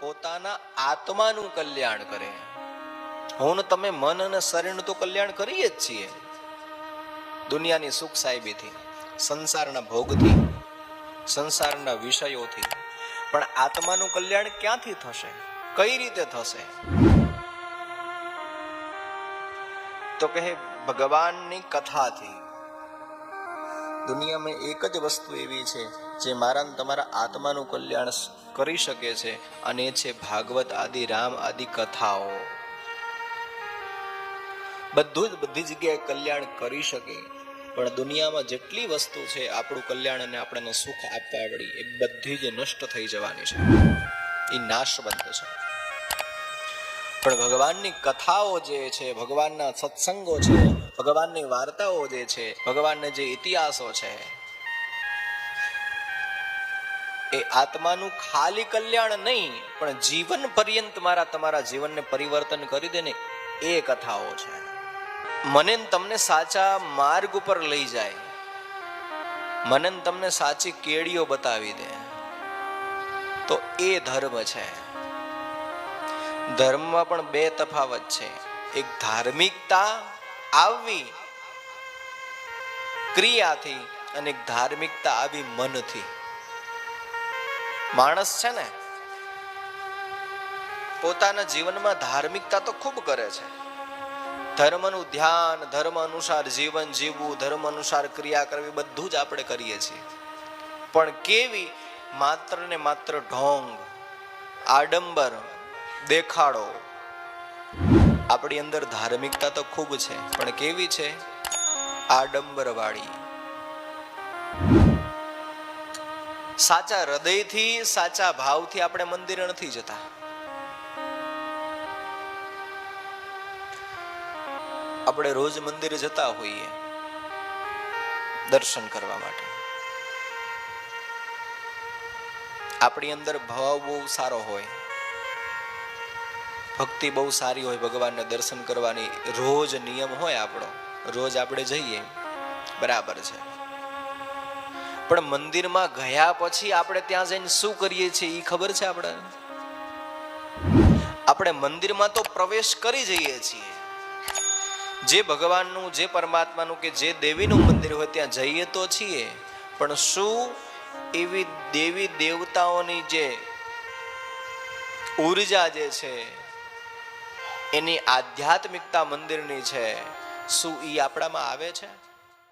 પોતાના આત્માનું કલ્યાણ કરે. હું તમે મન અને શરીરનું તો કલ્યાણ કરીએ જ છીએ. દુનિયાની સુખ સાહેબીથી, સંસારના ભોગથી, સંસારના વિષયોથી. પણ આત્માનું કલ્યાણ ક્યાંથી થશે? કઈ રીતે થશે? તો કહે, ભગવાનની કથાથી. દુનિયામાં એક જ વસ્તુ એવી છે, જે મારા તમારા આત્માનું કલ્યાણ કરી શકે છે અને છે ભાગવત આદિ, રામ આદિ કથાઓ. બધું જ બધી જગ્યાએ કલ્યાણ કરી શકે, પણ દુનિયામાં જેટલી વસ્તુ છે આપણું કલ્યાણ અને આપણને સુખ આપવા વળી એ બધી જ નષ્ટ થઈ જવાની છે. એ નાશબંધ છે. પણ ભગવાનની કથાઓ જે છે, ભગવાનના સત્સંગો છે, ભગવાનની વાર્તાઓ જે છે, ભગવાનના જે ઇતિહાસો છે એ આત્માનું ખાલી કલ્યાણ નહીં, પણ જીવન પર્યંત મારા તમારા જીવનને પરિવર્તન કરી દે ને એ કથાઓ છે. મને તમને સાચા માર્ગ ઉપર લઈ જાય. મને તમને સાચી કેડીઓ બતાવી દે. તો એ ધર્મ છે. ધર્મમાં પણ બે તફાવત છે. એક ધાર્મિકતા આવવી ક્રિયાથી અને એક ધાર્મિકતા આવી મનથી. માણસ છે ને, પોતાના જીવનમાં ધાર્મિકતા તો ખૂબ કરે છે. ધર્મનું ધ્યાન, ધર્મ અનુસાર જીવન જીવવું, ધર્મ અનુસાર ક્રિયા કરવી બધું જ આપણે કરીએ છીએ. પણ કેવી માત્ર ને માત્ર ઢોંગ, આડંબર, દેખાડો, આપણી અંદર ધાર્મિકતા તો ખૂબ છે, પણ કેવી છે? આડંબર વાળી સાચા હૃદયથી, સાચા ભાવથી આપણે મંદિરે નથી જતા. આપણે રોજ મંદિરે જતા હોઈએ દર્શન કરવા માટે. આપણી અંદર ભાવ બહુ સારો હોય, ભક્તિ બહુ સારી હોય, ભગવાનને દર્શન કરવાની રોજ નિયમ હોય આપણો, રોજ આપણે જઈએ, બરાબર છે. પણ મંદિરમાં ગયા પછી આપણે ત્યાં જઈને શું કરીએ છીએ એ ખબર છે આપણે? આપણે મંદિરમાં તો પ્રવેશ કરી જઈએ છીએ. જે ભગવાનનું, જે પરમાત્માનું કે જે દેવીનું મંદિર હોય ત્યાં જઈએ તો છીએ. પણ શું એવી દેવી દેવતાઓની જે ઊર્જા જે છે, એની આધ્યાત્મિકતા મંદિરની છે, શું એ આપણામાં આવે છે?